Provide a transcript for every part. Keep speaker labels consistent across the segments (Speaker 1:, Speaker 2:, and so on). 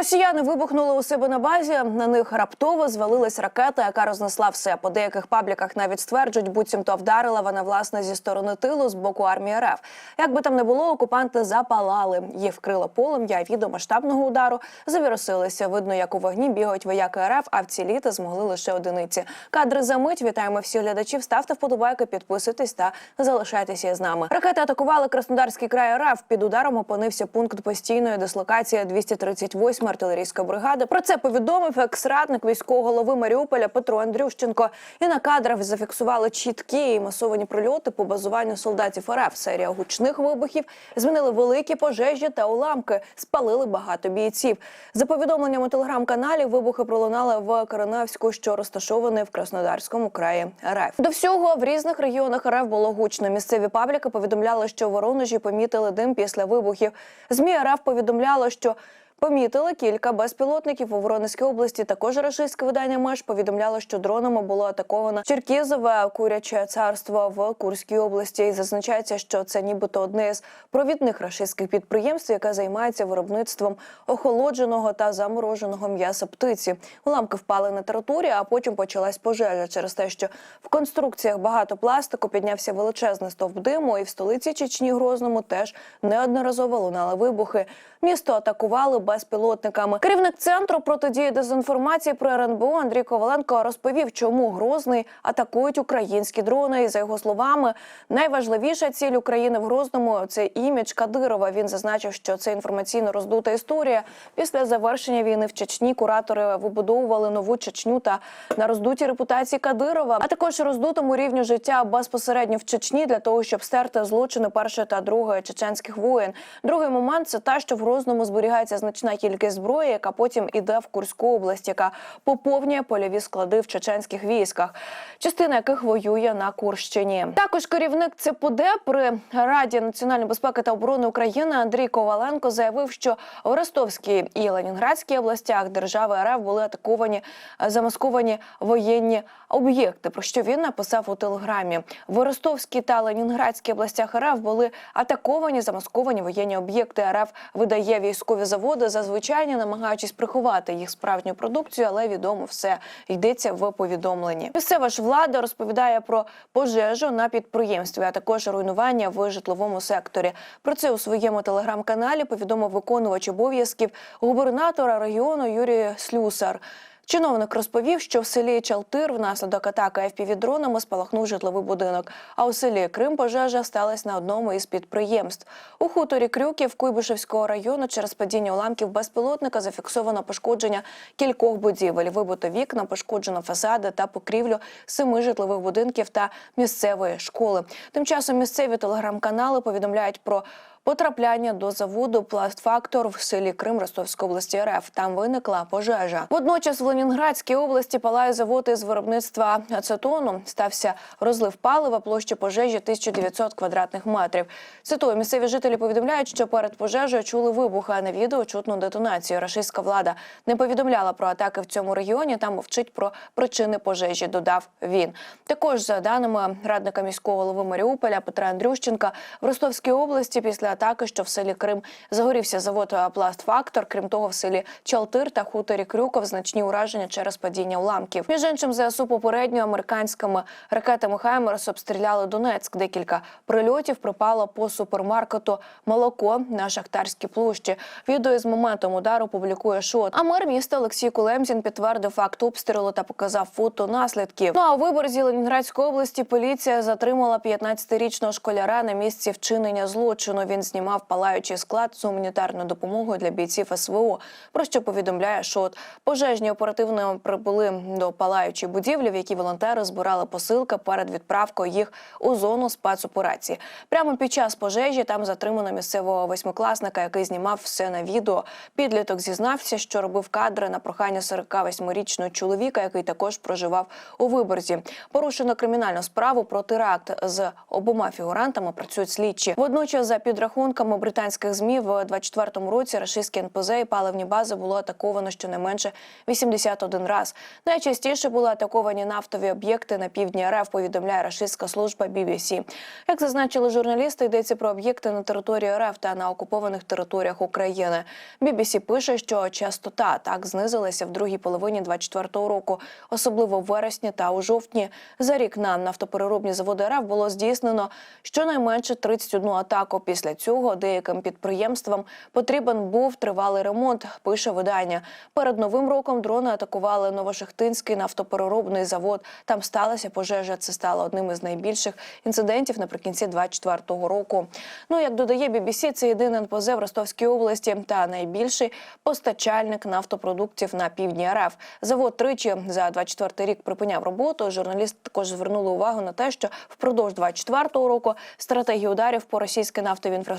Speaker 1: Росіяни вибухнули у себе на базі. На них раптово звалилась ракета, яка рознесла все. По деяких пабліках навіть стверджують, буцімто вдарила вона власне зі сторони тилу з боку армії РФ. Як би там не було, окупанти запалали. Їх вкрило полум'я. Відео масштабного удару завірусилися. Видно, як у вогні бігають вояки РФ, а вціліти змогли лише одиниці. Кадри за мить. Вітаємо всіх глядачів. Ставте вподобайки, підписуйтесь та залишайтеся з нами. Ракети атакували Краснодарський край РФ. Під ударом опинився пункт постійної дислокації 238 артилерійської бригади. Про це повідомив екс-радник військового голови Маріуполя Петро Андрющенко. І на кадрах зафіксували чіткі і масовані прильоти по базуванню солдатів РФ. Серія гучних вибухів змінили великі пожежі та уламки, спалили багато бійців. За повідомленнями телеграм-каналів, вибухи пролунали в Караневську, що розташований в Краснодарському краї РФ. До всього в різних регіонах РФ було гучно. Місцеві пабліки повідомляли, що Воронежі помітили дим після вибухів. Змі РФ повідомляло, що Помітили кілька безпілотників у Воронезькій області. Також рашистське видання меж повідомляло, що дронами було атаковано Черкізове куряче царство в Курській області. І зазначається, що це нібито одне з провідних рашистських підприємств, яке займається виробництвом охолодженого та замороженого м'яса птиці. Уламки впали на територію, а потім почалась пожежа через те, що в конструкціях багато пластику піднявся величезний стовп диму, і в столиці Чечні Грозному теж неодноразово лунали вибухи. Місто атакували безпілотниками. Керівник центру протидії дезінформації про РНБО Андрій Коваленко розповів, чому Грозний атакують українські дрони. І за його словами, найважливіша ціль України в Грозному це імідж Кадирова. Він зазначив, що це інформаційно роздута історія. Після завершення війни в Чечні куратори вибудовували нову Чечню та на роздутій репутації Кадирова, а також роздутому рівню життя безпосередньо в Чечні для того, щоб стерти злочини першої та другої чеченських воєн. Другий момент це те, що в Грозному зберігається значна кількість зброї, яка потім іде в Курську область, яка поповнює польові склади в чеченських військах, частина яких воює на Курщині. Також керівник ЦПД при Раді національної безпеки та оборони України Андрій Коваленко заявив, що в Ростовській і Ленінградській областях держави РФ були атаковані е, замасковані воєнні об'єкти. Про що він написав у телеграмі в Ростовській та Ленінградській областях РФ були атаковані замасковані воєнні об'єкти. РФ видає військові заводи зазвичай намагаючись приховати їх справжню продукцію, але відомо все йдеться в повідомленні. Місцева ж влада розповідає про пожежу на підприємстві, а також руйнування в житловому секторі. Про це у своєму телеграм-каналі повідомив виконувач обов'язків губернатора регіону Юрій Слюсар. Чиновник розповів, що в селі Чалтир внаслідок атаки FPV-дронами спалахнув житловий будинок. А у селі Крим пожежа сталася на одному із підприємств. У хуторі Крюків Куйбишевського району через падіння уламків безпілотника зафіксовано пошкодження кількох будівель. Вибито вікна, пошкоджено фасади та покрівлю семи житлових будинків та місцевої школи. Тим часом місцеві телеграм-канали повідомляють про Потрапляння до заводу «Пластфактор» в селі Крим Ростовської області РФ. Там виникла пожежа. Водночас в Ленінградській області палає завод із виробництва ацетону. Стався розлив палива площі пожежі 1900 квадратних метрів. Цитую, місцеві жителі повідомляють, що перед пожежею чули вибух, а на відео чутну детонацію. Рашистська влада не повідомляла про атаки в цьому регіоні. Там мовчить про причини пожежі. Додав він. Також за даними радника міського голови Маріуполя Петра Андрющенка в Ростовській області після атаки, що в селі Крим загорівся завод «Пластфактор». Крім того, в селі Чалтир та хуторі Крюков значні ураження через падіння уламків. Між іншим, ЗСУ попередньо американськими ракетами Хаймерс обстріляли Донецьк. Декілька прильотів припало по супермаркету молоко на шахтарській площі. Відео з моментом удару публікує шот. А мер міста Олексій Кулемзін підтвердив факт обстрілу та показав фото наслідків. Ну а у виборзі Ленінградської області поліція затримала 15-річного школяра на місці вчинення злочину. Він знімав палаючий склад з гуманітарною допомогою для бійців СВО. Про що повідомляє ШОТ. Пожежні оперативно прибули до палаючої будівлі, в якій волонтери збирали посилки перед відправкою їх у зону спецоперації. Прямо під час пожежі там затримано місцевого восьмикласника, який знімав все на відео. Підліток зізнався, що робив кадри на прохання 48-річного чоловіка, який також проживав у виборзі. Порушено кримінальну справу про теракт з обома фігурантами. Працюють слідчі. Водночас за підрахунком підрахунками британських змі, в 24-му році рашистські НПЗ і паливні бази було атаковано щонайменше 81 раз. Найчастіше були атаковані нафтові об'єкти на півдні РФ. Повідомляє рашистська служба BBC. Як зазначили журналісти, йдеться про об'єкти на території РФ та на окупованих територіях України. BBC пише, що частота атак знизилася в другій половині 24-го року, особливо в вересні та у жовтні. За рік на нафтопереробні заводи РФ було здійснено щонайменше 31 атаку. Після цього деяким підприємствам потрібен був тривалий ремонт. Пише видання. Перед новим роком дрони атакували Новошахтинський нафтопереробний завод. Там сталася пожежа. Це стало одним із найбільших інцидентів наприкінці 24-го року. Ну як додає BBC, це єдиний НПЗ в Ростовській області та найбільший постачальник нафтопродуктів на півдні РФ. Завод тричі за 24 рік припиняв роботу. Журналісти також звернули увагу на те, що впродовж 24-го року стратегія ударів по російській нафтовій інфраструктурі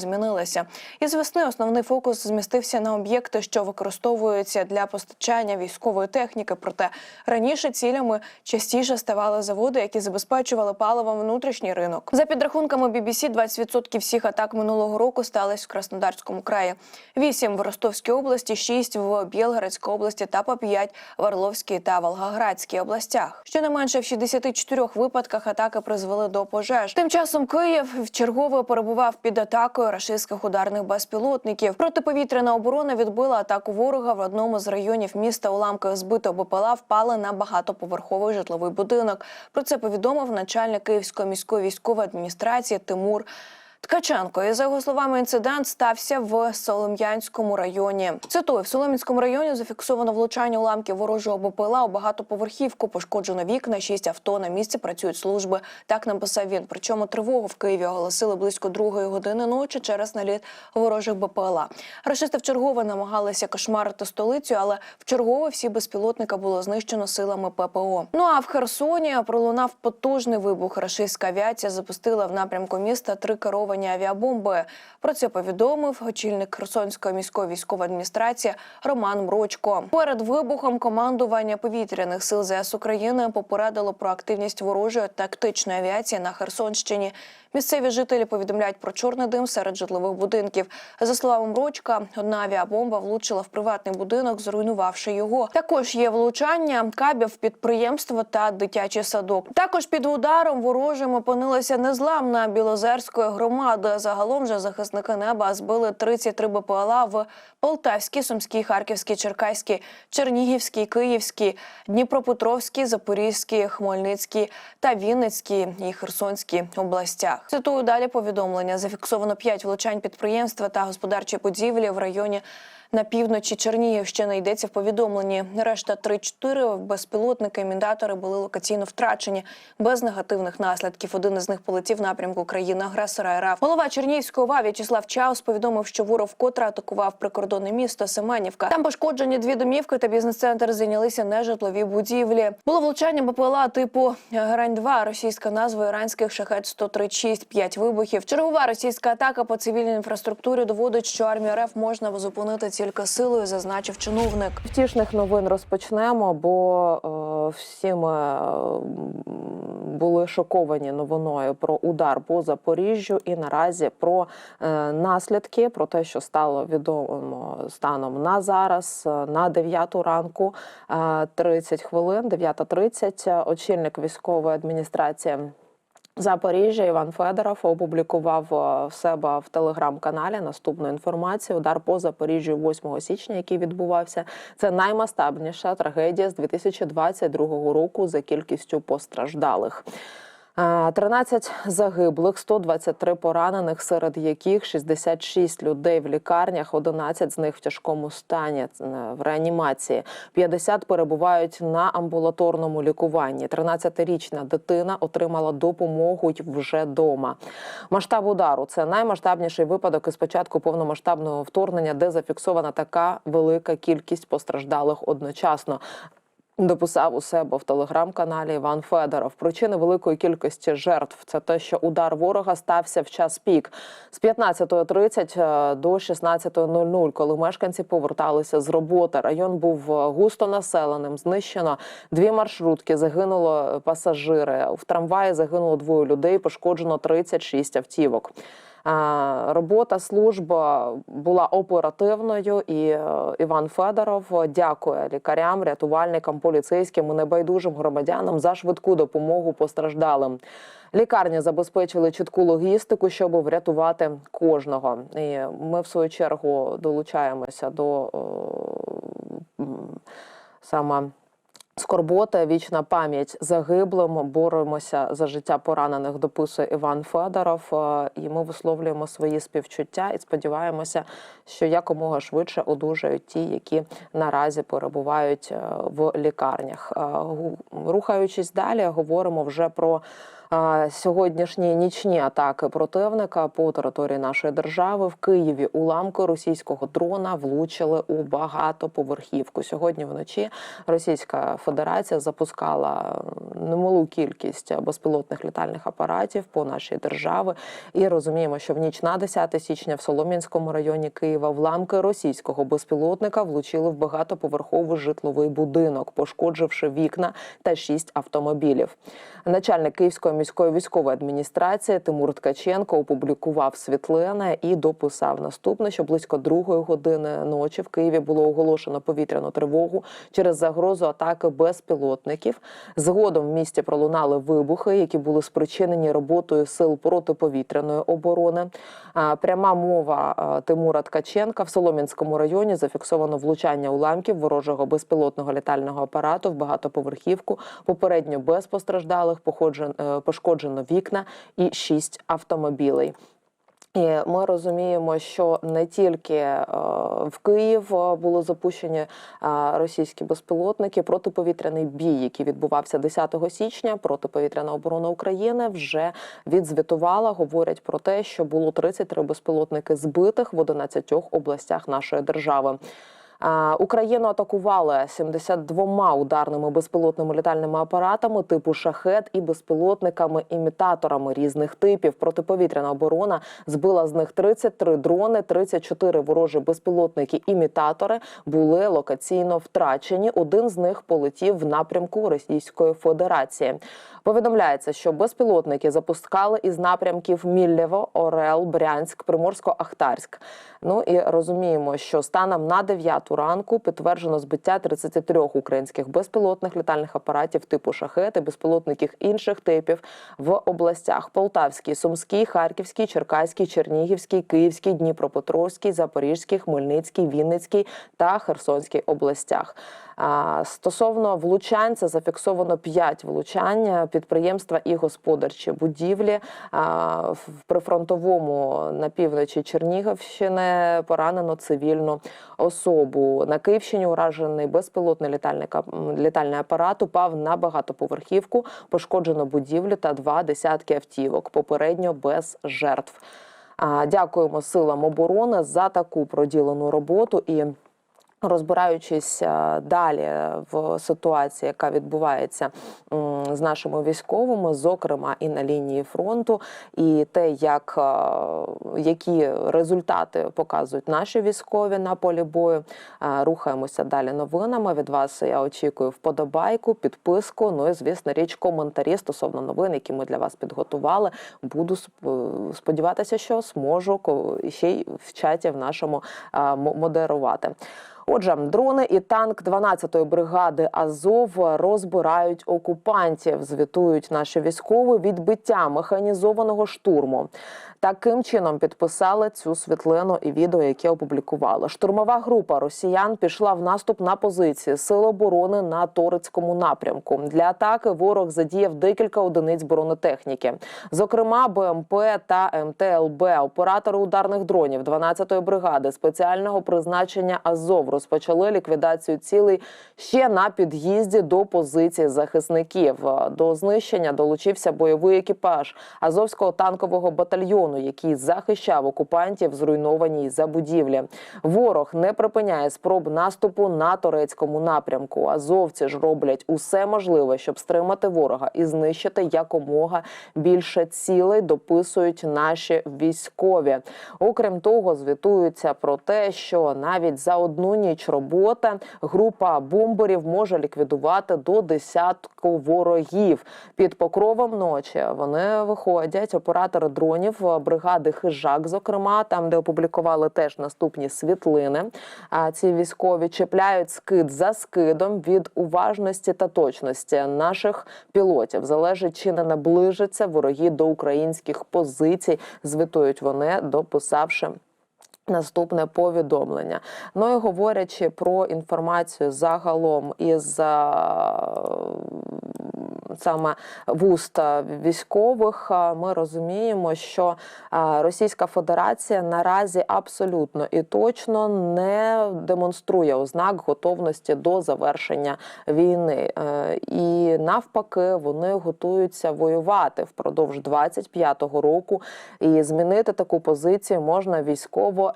Speaker 1: змінилася. Із весни основний фокус змістився на об'єкти, що використовуються для постачання військової техніки. Проте раніше цілями частіше ставали заводи, які забезпечували паливом внутрішній ринок. За підрахунками BBC, 20% всіх атак минулого року стались в Краснодарському краї, 8 в Ростовській області, 6 в Білгородській області та по 5 в Орловській та Волгоградській областях. Щонайменше в 64 випадках атаки призвели до пожеж. Тим часом Київ вчергове перебував під атакою рашистських ударних безпілотників. Протиповітряна оборона відбила атаку ворога в одному з районів міста. Уламки збитого БПЛА впали на багатоповерховий житловий будинок. Про це повідомив начальник Київської міської військової адміністрації Тимур. Ткаченко, і за його словами, інцидент стався в Солом'янському районі. Цитую, в Солом'янському районі зафіксовано влучання уламків ворожого БПЛА у багатоповерхівку. Пошкоджено вікна, шість авто. На місці працюють служби. Так написав він. Причому тривогу в Києві оголосили близько другої години ночі через наліт ворожих БПЛА. Рашисти вчергове намагалися кошмарити столицю, але вчергове всі безпілотника було знищено силами ППО. Ну а в Херсоні пролунав потужний вибух. Рашистська авіація запустила в напрямку міста три керовані авіабомби. Про це повідомив очільник Херсонської міської військової адміністрації Роман Мрочко. Перед вибухом командування повітряних сил ЗС України попередило про активність ворожої тактичної авіації на Херсонщині. Місцеві жителі повідомляють про чорний дим серед житлових будинків. За словами Мрочка, одна авіабомба влучила в приватний будинок, зруйнувавши його. Також є влучання кабів, підприємства та дитячий садок. Також під ударом ворожим опинилася незламна білозерської громади. Загалом же захисники неба збили 33 БПЛА в Полтавській, Сумській, Харківській, Черкаській, Чернігівській, Київській, Дніпропетровській, Запорізькій, Хмельницькій та Вінницькій і Херсонській областях. Цитую далі повідомлення. Зафіксовано 5 влучань підприємства та господарчі будівлі в районі. На півночі Чернігівщини йдеться в повідомленні. Решта 3-4 безпілотники імітатори були локаційно втрачені без негативних наслідків. Один із них полетів напрямку країни-агресора РФ. Голова Чернігівської ОВА В'ячеслав Чаус повідомив, що ворог вкотре атакував прикордонне місто Семенівка. Там пошкоджені дві домівки та бізнес-центр зайнялися нежитлові будівлі. Було влучання БПЛА типу Грань 2 російська назва іранських шахет 136 5 вибухів. Чергова російська атака по цивільній інфраструктурі доводить, що армію РФ можна зупинити тільки силою, зазначив чиновник.
Speaker 2: Втішних новин розпочнемо, бо е, всі ми е, були шоковані новиною про удар по Запоріжжю, і наразі про е, наслідки, про те, що стало відомо станом на зараз, е, на 9 ранку, е, 30 хвилин, 9.30, очільник військової адміністрації. Запоріжжя Іван Федоров опублікував е, в себе в телеграм-каналі наступну інформацію. Удар по Запоріжжю 8 січня, який відбувався, це наймасштабніша трагедія з 2022 року за кількістю постраждалих. Е, 13 загиблих, 123 поранених, серед яких 66 людей в лікарнях, 11 з них в тяжкому стані е, в реанімації. 50 перебувають на амбулаторному лікуванні. 13-річна дитина отримала допомогу вже дома. Масштаб удару це наймасштабніший випадок із початку повномасштабного вторгнення, де зафіксована така велика кількість постраждалих одночасно. Дописав у себе в телеграм-каналі Іван Федоров. Причини великої кількості жертв це те, що удар ворога стався в час пік з 15.30 до 16.00, коли мешканці поверталися з роботи. Район був е, густо населеним. Знищено дві маршрутки. Загинуло пасажири. В трамваї загинуло двоє людей. Пошкоджено 36 автівок. Е, Робота служба була оперативною, і е, Іван Федоров дякує лікарям, рятувальникам, поліцейським і небайдужим громадянам за швидку допомогу постраждалим. Лікарні забезпечили чітку логістику, щоб врятувати кожного. І ми в свою чергу долучаємося до е, саме скорбота, вічна пам'ять загиблим. Боремося за життя поранених. Дописує Іван Федоров. Е, І ми висловлюємо свої співчуття і сподіваємося, що якомога швидше одужають ті, які наразі перебувають е, в лікарнях. Е, Рухаючись далі, говоримо вже про. Сьогоднішні нічні атаки противника по території нашої держави в Києві уламки російського дрона влучили у багатоповерхівку. Сьогодні вночі Російська Федерація запускала немалу кількість безпілотних літальних апаратів по нашій державі. І розуміємо, що в ніч на 10 січня в Солом'янському районі Києва вламки російського безпілотника влучили в багатоповерховий житловий будинок, пошкодживши вікна та шість автомобілів. Начальник Київської міської військової адміністрації Тимур Ткаченко опублікував світлини і дописав наступне, що близько другої години ночі в Києві було оголошено повітряну тривогу через загрозу атаки безпілотників. Згодом в місті пролунали вибухи, які були спричинені роботою сил протиповітряної оборони. Пряма мова Тимура Ткаченка в Солом'янському районі зафіксовано влучання уламків ворожого безпілотного літального апарату в багатоповерхівку. Попередньо без постраждалих походжен- е, пошкоджено вікна і шість автомобілей. І ми розуміємо, що не тільки е, в Київ е, були запущені е, російські безпілотники. Протиповітряний бій, який відбувався 10 січня, протиповітряна оборона України вже відзвітувала. Говорять про те, що було 33 безпілотники збитих в 11 областях нашої держави. Україну атакували 72 ударними безпілотними літальними апаратами типу шахет і безпілотниками-імітаторами різних типів. Протиповітряна оборона збила з них 33 дрони, 34 ворожі безпілотники-імітатори були локаційно втрачені. Один з них полетів в напрямку Російської Федерації. Повідомляється, що безпілотники запускали із напрямків Міллєво, Орел, Брянськ, Приморсько-Ахтарськ. Ну і розуміємо, що станом на 9 ранку підтверджено збиття 33 українських безпілотних літальних апаратів типу шахет безпілотників інших типів в областях Полтавській, Сумській, Харківській, Черкаській, Чернігівській, Київській, Дніпропетровській, Запорізькій, Хмельницькій, Вінницькій та Херсонській областях. Стосовно влучань, це зафіксовано 5 влучань підприємства і господарчі будівлі в прифронтовому на півночі Чернігівщини поранено цивільну особу. На Київщині уражений безпілотний літальний, літальний апарат упав на багатоповерхівку, пошкоджено будівлі та два десятки автівок. Попередньо без жертв. Дякуємо силам оборони за таку проділену роботу і. Розбираючись е, далі в ситуації, яка відбувається з нашими військовими, зокрема і на лінії фронту, і те, як е, які результати показують наші військові на полі бою, е, рухаємося далі новинами. Від вас я очікую вподобайку, підписку. Ну і звісно, річ коментарі стосовно новин, які ми для вас підготували. Буду сп- сподіватися, що зможу ще й в чаті в нашому модерувати. Отже, дрони і танк 12-ї бригади Азов розбирають окупантів. Звітують наші військові відбиття механізованого штурму. Таким чином підписали цю світлину і відео, яке опублікували. Штурмова група росіян пішла в наступ на позиції Сил оборони на Торицькому напрямку. Для атаки ворог задіяв декілька одиниць бронетехніки, зокрема БМП та МТЛБ. Оператори ударних дронів 12-ї бригади спеціального призначення Азов розпочали ліквідацію цілей ще на під'їзді до позиції захисників. До знищення долучився бойовий екіпаж Азовського танкового батальйону, який захищав окупантів, зруйнованій за будівлі. Ворог не припиняє спроб наступу на турецькому напрямку. Азовці ж роблять усе можливе, щоб стримати ворога і знищити якомога більше цілей. Дописують наші військові. Окрім того, звітуються про те, що навіть за одну ніч роботи група бомберів може ліквідувати до десятку ворогів. Під покровом ночі вони виходять. Оператори дронів бригади Хижак, зокрема, там, де опублікували теж наступні світлини. А ці військові чіпляють скид за скидом від уважності та точності наших пілотів. Залежить, чи не наближаться вороги до українських позицій. Звітують вони, дописавши. Наступне повідомлення. Ну і говорячи про інформацію загалом із саме вуста військових, ми розуміємо, що Російська Федерація наразі абсолютно і точно не демонструє ознак готовності до завершення війни. Е, І навпаки, вони готуються воювати впродовж 25-го року. І змінити таку позицію можна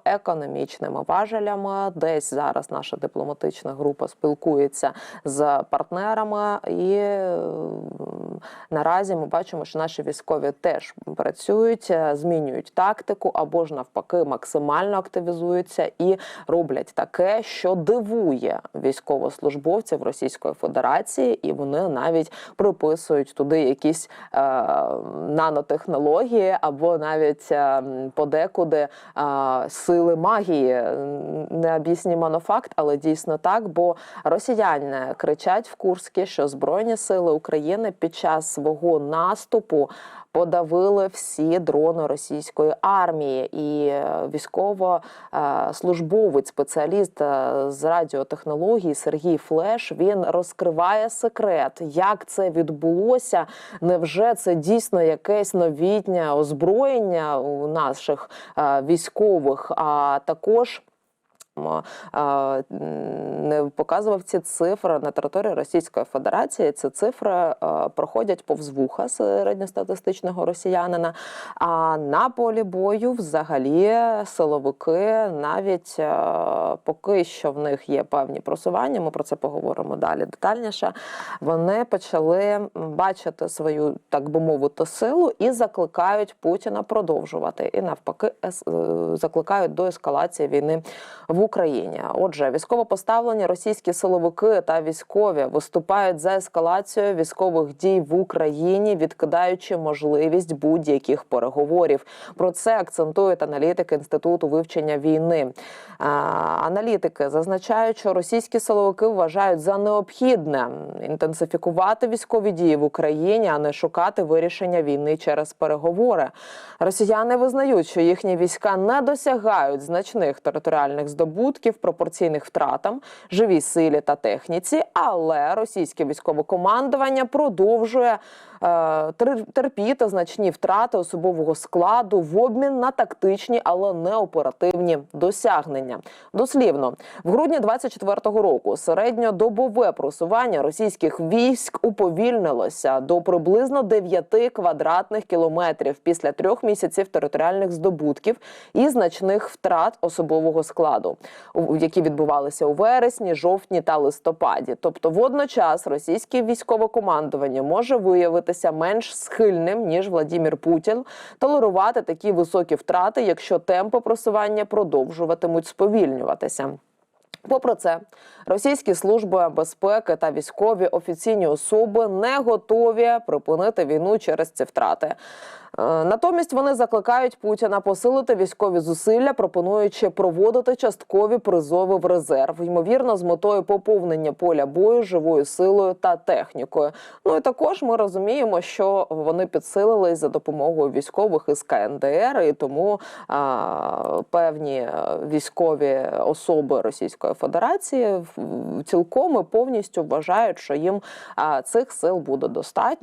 Speaker 2: військово-економічними важелями. Десь зараз наша дипломатична група спілкується з партнерами, і наразі ми бачимо, що наші військові теж працюють, е, змінюють тактику або ж навпаки максимально активізуються і роблять таке, що дивує військовослужбовців Російської Федерації, і вони навіть приписують туди якісь е, нанотехнології або навіть е, подекуди е, сили магії. Не об'яснімо факт, але дійсно так. Бо росіяни кричать в Курській, що збройні сили України під час свого наступу. Подавили всі дрони російської армії, і е, військовослужбовець, спеціаліст е, з радіотехнологій Сергій Флеш він розкриває секрет, як це відбулося. Невже це дійсно якесь новітнє озброєння у наших е, військових? А також не показував ці цифри на території Російської Федерації. Ці цифри проходять повз вуха середньостатистичного росіянина. А на полі бою взагалі силовики навіть поки що в них є певні просування. Ми про це поговоримо далі детальніше. Вони почали бачити свою, так би мовити, силу і закликають Путіна продовжувати. І навпаки, е, закликають до ескалації війни в Україні. Отже, військово поставлені російські силовики та військові виступають за ескалацію військових дій в Україні, відкидаючи можливість будь-яких переговорів. Про це акцентують аналітики інституту вивчення війни. А, Аналітики зазначають, що російські силовики вважають за необхідне інтенсифікувати військові дії в Україні, а не шукати вирішення війни через переговори. Росіяни визнають, що їхні війська не досягають значних територіальних здобутків пропорційних втратам, живій силі та техніці, але російське військове командування продовжує терпіти значні втрати особового складу в обмін на тактичні, але не оперативні досягнення. Дослівно, в грудні 24-го року середньодобове просування російських військ уповільнилося до приблизно 9 квадратних кілометрів після трьох місяців територіальних здобутків і значних втрат особового складу, які відбувалися у вересні, жовтні та листопаді. Тобто, водночас російське військове командування може виявитися менш схильним ніж Владімір Путін толерувати такі високі втрати, якщо темпи просування продовжуватимуть сповільнюватися. Попри це, російські служби безпеки та військові офіційні особи не готові припинити війну через ці втрати. Е, Натомість вони закликають Путіна посилити військові зусилля, пропонуючи проводити часткові призови в резерв, ймовірно, з метою поповнення поля бою живою силою та технікою. Ну і також ми розуміємо, що вони підсилились за допомогою військових із КНДР, і тому а, певні е, військові особи Російської Федерації цілком і повністю вважають, що їм цих сил буде достатньо.